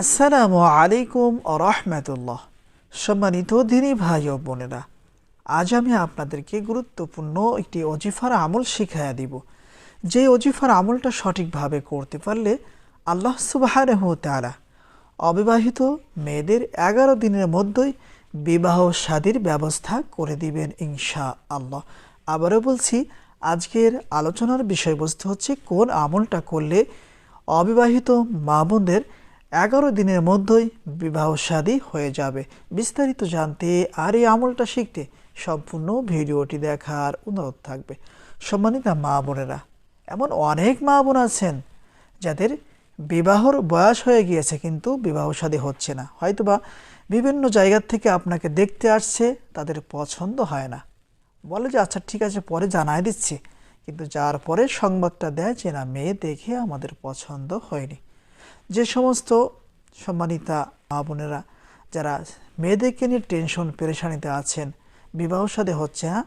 আসসালামু আলাইকুম রহমতুল্লাহ। সম্মানিত দিনী ভাই ও বোনেরা, আজ আমি আপনাদেরকে গুরুত্বপূর্ণ একটি অজিফার আমল শিখাইয়া দিব। যে অজিফার আমলটা সঠিকভাবে করতে পারলে আল্লাহ সুবাহানহ তারা অবিবাহিত মেয়েদের এগারো দিনের মধ্যেই বিবাহ শাদীর ব্যবস্থা করে দিবেন ইনশা আল্লাহ আবারও বলছি, আজকের আলোচনার বিষয়বস্তু হচ্ছে কোন আমলটা করলে অবিবাহিত মা বোনদের এগারো দিনের মধ্যেই বিবাহ শাদী হয়ে যাবে। বিস্তারিত জানতে আর এই আমলটা শিখতে সম্পূর্ণ ভিডিওটি দেখার অনুরোধ থাকবে। সম্মানিত মা বোনেরা, এমন অনেক মা বোন আছেন যাদের বিবাহর বয়স হয়ে গিয়েছে কিন্তু বিবাহ শাদী হচ্ছে না। হয়তোবা বিভিন্ন জায়গা থেকে আপনাকে দেখতে আসছে, তাদের পছন্দ হয় না। বলে যে আচ্ছা ঠিক আছে, পরে জানাই দিচ্ছি। কিন্তু যার পরে সংবাদটা দেয় যে, না, মেয়ে দেখে আমাদের পছন্দ হয়নি। যে সমস্ত সম্মানিতা মা বোনেরা, যারা মেয়েদেরকে নিয়ে টেনশন পেরেশানিতে আছেন, বিবাহ সাথে হচ্ছে না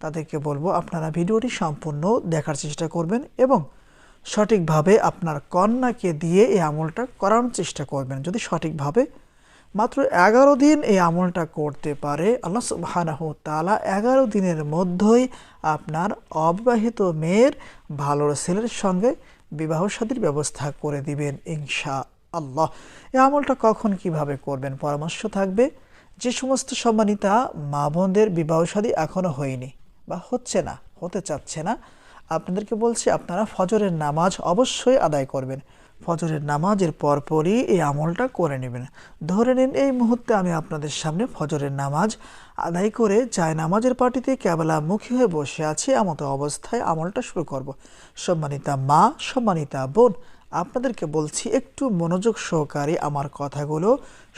তাদেরকে বলব আপনারা ভিডিওটি সম্পূর্ণ দেখার চেষ্টা করবেন এবং সঠিকভাবে আপনার কন্যাকে দিয়ে এই আমলটা করানোর চেষ্টা করবেন। যদি সঠিকভাবে মাত্র এগারো দিন এই আমলটা করতে পারে, আল্লাহ সুবাহানাহ তালা এগারো দিনের মধ্যেই আপনার অবিবাহিত মেয়ের ভালো ছেলের সঙ্গে বিবাহ সাদীর ব্যবস্থা করে দিবেন ইনশা আল্লাহ এ আমলটা কখন কীভাবে করবেন পরামর্শ থাকবে? যে সমস্ত সম্মানিতা মা বোনদের বিবাহ সাদী এখনও হয়নি বা হচ্ছে না, হতে চাচ্ছে না, আপনাদেরকে বলছি আপনারা ফজরের নামাজ অবশ্যই আদায় করবেন। ফজরের নামাজের পরপরই এই আমলটা করে নেবেন। ধরে নিন এই মুহূর্তে আমি আপনাদের সামনে ফজরের নামাজ আদায় করে যায় নামাজের পার্টিতে কেবলা মুখী হয়ে বসে আছি, এমতো অবস্থায় আমলটা শুরু করব। সম্মানিতা মা, সম্মানিতা বোন, আপনাদেরকে বলছি একটু মনোযোগ সহকারে আমার কথাগুলো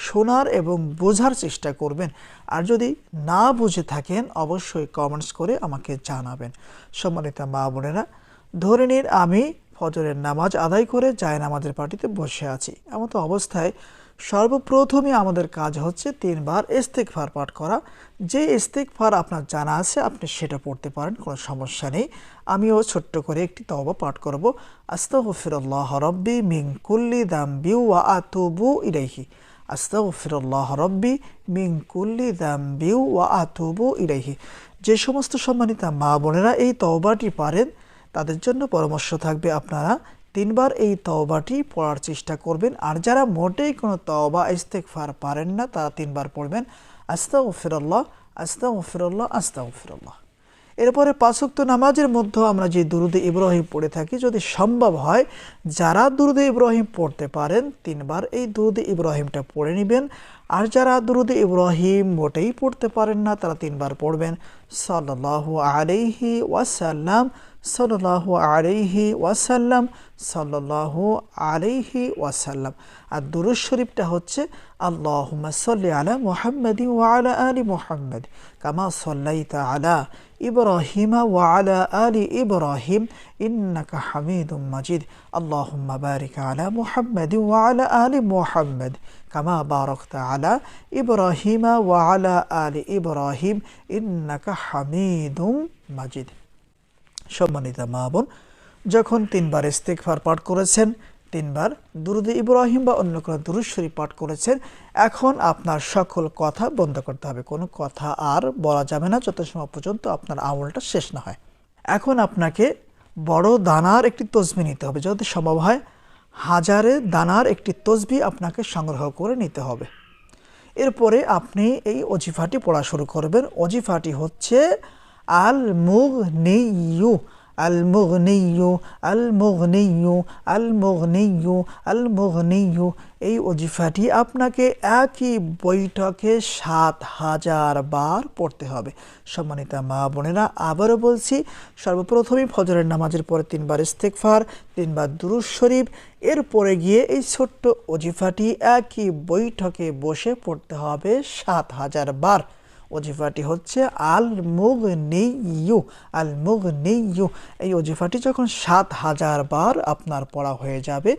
শোনার এবং বোঝার চেষ্টা করবেন। আর যদি না বুঝে থাকেন, অবশ্যই কমেন্টস করে আমাকে জানাবেন। সম্মানিতা মা বোনেরা, ধরে নিন আমি ফজরের নামাজ আদায় করে যায় নামাজের পার্টিতে বসে আছি। এমতো অবস্থায় সর্বপ্রথমে আমাদের কাজ হচ্ছে তিনবার ইস্তেকফার পাঠ করা। যে ইস্তেকফার আপনার জানা আছে, আপনি সেটা পড়তে পারেন, কোনো সমস্যা নেই। আমিও ছোট্ট করে একটি তওবা পাঠ করব। আস্তাগফিরুল্লাহ রব্বি মিন কুল্লি দাম্বি ওয়া আতুবু ইলাইহি। আস্তাগফিরুল্লাহ রব্বি মিন কুল্লি দাম্বি ওয়া আতুবু ইলাইহি। যে সমস্ত সম্মানিতা মা বোনেরা এই তওবাটি পারেন তাদের জন্য পরামর্শ থাকবে আপনারা। তিনবার এই তওবাটি পড়ার চেষ্টা করবেন। আর যারা মোটেই কোনো তওবা ইস্তেকফার পারেন না, তারা তিনবার পড়বেন। আস্তাও ফিরল্লাহ আস্তাও ফিরল্লাহ আস্তাও ফিরল্লাহ এরপরে পাঁচক্ত নামাজের মধ্যে আমরা যে দুরুদে ইব্রাহিম পড়ে থাকি, যদি সম্ভব হয়, যারা দুরুদে ইব্রাহিম পড়তে পারেন, তিনবার এই দুরুদে ইব্রাহিমটা পড়ে নেবেন। আর যারা দুরুদে ইব্রাহিম মোটেই পড়তে পারেন না, তারা তিনবার পড়বেন। সাল্লাহ আলাইহি ওয়াসাল্লাম সাল্লাহ আলাইহি ওয়াসাল্লাম সাল্লাহ আলাইহি ওয়াসাল্লাম। আর দুরুজ শরীফটা হচ্ছে, আল্লাহুম্মা সাল্লি আলা মুহাম্মাদি ওয়া আলা মুহাম্মাদ, কামা সাল্লাইতা আলা ইব্রাহিমা ওয়া আলা ইব্রাহিম, ইন্নাকা হামিদুম মাজিদ। আল্লাহুম্মা বারিক আলা মুহাম্মাদি ওয়া আলা আলি মুহাম্মাদ। কামা বারাকতা আলা ইব্রাহিমা ওয়া আলা আলি ইব্রাহিম ইন্নাকা হামিদুম মাজিদ সম্মানিতা মা বোন, যখন তিনবার ইস্তেকফার পাঠ করেছেন, তিনবার দুরুদে ইব্রাহিম বা অন্য কোনো দুরুদ শরীফ পাঠ করেছেন, এখন আপনার সকল কথা বন্ধ করতে হবে। কোনো কথা আর বলা যাবে না, যত সময় পর্যন্ত আপনার আমলটা শেষ না হয়। এখন আপনাকে বড় দানার একটি তসবি নিতে হবে। যদি সম্ভব হয় হাজারে দানার একটি তসবি আপনাকে সংগ্রহ করে নিতে হবে। এরপরে আপনি এই অজিফাটি পড়া শুরু করবেন। অজিফাটি হচ্ছে আল মুগ নেইয়ু আল মুগনিয়ু আল মুগনিয়ু আল মুগনিয়ু আল মুগনিয়ু এই অজিফাটি আপনাকে একই বৈঠকে সাত হাজার বার পড়তে হবে। সম্মানিতা মা বোনেরা, আবারও বলছি সর্বপ্রথমে ফজরের নামাজের পরে তিনবার ইস্তেকফার তিনবার দুরুজ শরীফ, এরপরে গিয়ে এই ছোট্ট অজিফাটি একই বৈঠকে বসে পড়তে হবে সাত হাজার বার। ওজিফাটি হচ্ছে আল মুগ নেইয়ু আল মুগ নেইয়ু এই ওজিফাটি যখন সাত হাজার বার আপনার পড়া হয়ে যাবে,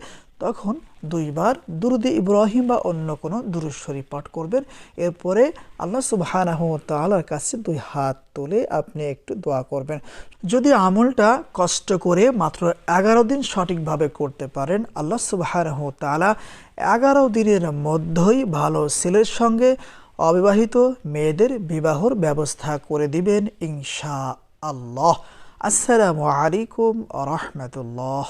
তখন দুইবার দুরুদে ইব্রাহিম বা অন্য কোনো দুরুদ শরীফ পাঠ করবেন। এরপরে আল্লাহ সুবহানাহ তাআলার কাছে দুই হাত তুলে আপনি একটু দোয়া করবেন। যদি আমলটা কষ্ট করে মাত্র এগারো দিন সঠিকভাবে করতে পারেন, আল্লাহ সুবহানাহ তালা এগারো দিনের মধ্যেই ভালো ছেলের সঙ্গে অবিবাহিত মেয়েদের বিবাহর ব্যবস্থা করে দিবেন ইনশা আল্লাহ আসসালামু আলাইকুম রহমতুল্লাহ।